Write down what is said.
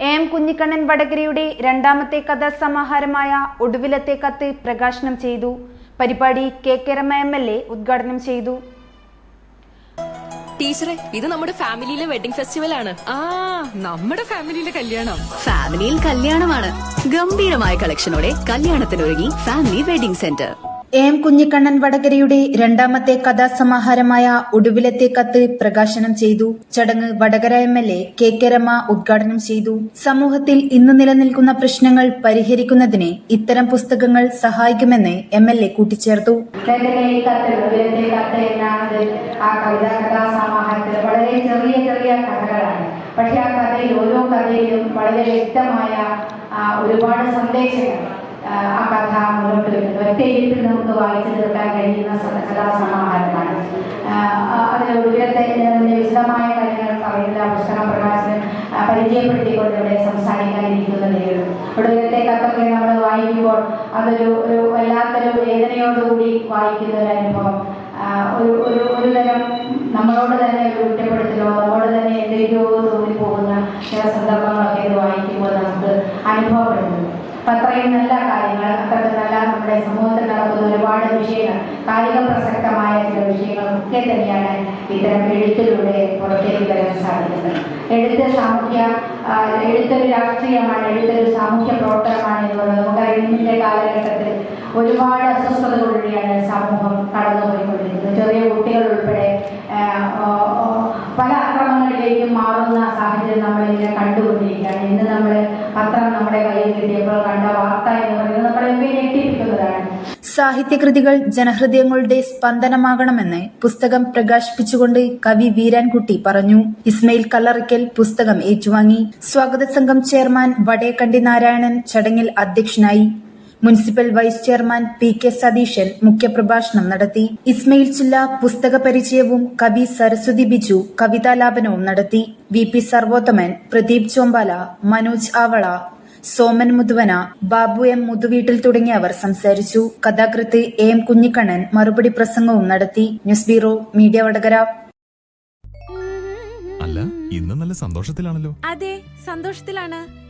M Kunhikannan വടകരയുടെ രണ്ടാമത്തെ കഥാസമാഹാരമായ ഒടുവിലത്തെ കത്ത് പ്രകാശനം ചെയ്തു. പരിപാടി K K Rema M L A ഉദ്ഘാടനം ചെയ്തു. ടീച്ചറെ ഇത് നമ്മുടെ ഫാമിലിയിലെ വെഡിങ് ഫെസ്റ്റിവൽ ആണ്. ആ നമ്മുടെ ഫാമിലിയിലെ കല്യാണം. ഫാമിലിയിൽ കല്യാണമാണ്. ഗംഭീരമായ കളക്ഷനോടെ കല്യാണത്തിനൊരുങ്ങി family wedding centre. M Kunhikannan വടകരയുടെ രണ്ടാമത്തെ കഥാസമാഹാരമായ ഒടുവിലത്തെ കത്ത് പ്രകാശനം ചെയ്തു. ചടങ്ങ് Vadakara M L A K K Rema ഉദ്ഘാടനം ചെയ്തു. സമൂഹത്തിൽ ഇന്ന് നിലനിൽക്കുന്ന പ്രശ്നങ്ങൾ പരിഹരിക്കുന്നതിന് ഇത്തരം പുസ്തകങ്ങൾ സഹായിക്കുമെന്ന് എം എൽ എ കൂട്ടിച്ചേർത്തു. ചെറിയ ചെറിയ കഥകളാണ്. വളരെ വ്യക്തമായ ഒരുപാട് സന്ദേശങ്ങൾ ആ കഥ ഒറ്റ നമുക്ക് വായിച്ചു തീർക്കാൻ കഴിയുന്ന കഥാസമാഹാരമാണ് അതിൽ വിശദമായ കാര്യങ്ങൾ പറയുന്ന പുസ്തക പ്രകാശനം പരിചയപ്പെടുത്തിക്കൊണ്ട് ഇവിടെ സംസാരിക്കാനിരിക്കുന്നതേ ഒടുവിലത്തെ കത്തൊക്കെ നമ്മൾ വായിക്കുമ്പോൾ അതൊരു ഒരു വല്ലാത്തൊരു വേദനയോടുകൂടി വായിക്കുന്ന ഒരു അനുഭവം. ഒരു ഒരു ഒരു തരം നമ്മളോട് തന്നെ ഒരു കുറ്റപ്പെടുത്തലോ നമ്മളോട് തന്നെ എന്തൊക്കെയോ തോന്നിപ്പോകുന്ന ചില സന്ദർഭങ്ങൾ അത്രയും നല്ല കാര്യങ്ങൾ അത്രയും നല്ല നമ്മുടെ സമൂഹത്തിൽ നടക്കുന്ന ഒരുപാട് വിഷയങ്ങൾ കായിക പ്രസക്തമായ ചില വിഷയങ്ങളൊക്കെ തന്നെയാണ് ഇത്തരം എഴുത്തിലൂടെ പുറത്തേക്ക് തരാൻ സാധിക്കുന്നത്. എഴുത്ത് സാമൂഹ്യ എഴുത്തൊരു രാഷ്ട്രീയമാണ് എഴുത്തൊരു സാമൂഹ്യ പ്രവർത്തനമാണ് എന്ന് പറയുന്നത്. നമുക്കറിയാം ഇന്നത്തെ കാലഘട്ടത്തിൽ ഒരുപാട് അസ്വസ്ഥതകളിലൂടെയാണ് സമൂഹം കടന്നുപോയിക്കൊണ്ടിരിക്കുന്നത്. ചെറിയ കുട്ടികൾ ഉൾപ്പെടെ നമ്മുടെ കയ്യിൽ കിട്ടിയപ്പോൾ കണ്ട വാർത്ത എന്ന് പറയുന്നത് നമ്മളെ ഞെട്ടിപ്പിക്കുന്നതാണ് സാഹിത്യകൃതികൾ ജനഹൃദയങ്ങളുടെ സ്പന്ദനമാകണമെന്ന് പുസ്തകം പ്രകാശിപ്പിച്ചുകൊണ്ട് കവി വീരാൻകുട്ടി പറഞ്ഞു. ഇസ്മയിൽ കല്ലറിക്കൽ പുസ്തകം ഏറ്റുവാങ്ങി. സ്വാഗത സംഘം ചെയർമാൻ വടേക്കണ്ടി നാരായണൻ ചടങ്ങിൽ അധ്യക്ഷനായി. Municipal vice chairman P K Satheesan മുഖ്യപ്രഭാഷണം നടത്തി. ഇസ്മയിൽ ചില്ല പുസ്തക പരിചയവും കവി സരസ്വതി ബിജു കവിതാലാപനവും നടത്തി. V P Sarvothaman Pradeep Chombala Manoj Avala Soman Muthuvana Babu M Muthuveettil തുടങ്ങിയവർ സംസാരിച്ചു. കഥാകൃത്ത് എ എം കുഞ്ഞിക്കണ്ണൻ മറുപടി പ്രസംഗവും നടത്തി. News bureau media Vadakara. അല്ല ഇന്ന് നല്ല സന്തോഷത്തിലാണല്ലോ. അതെ സന്തോഷത്തിലാണ്.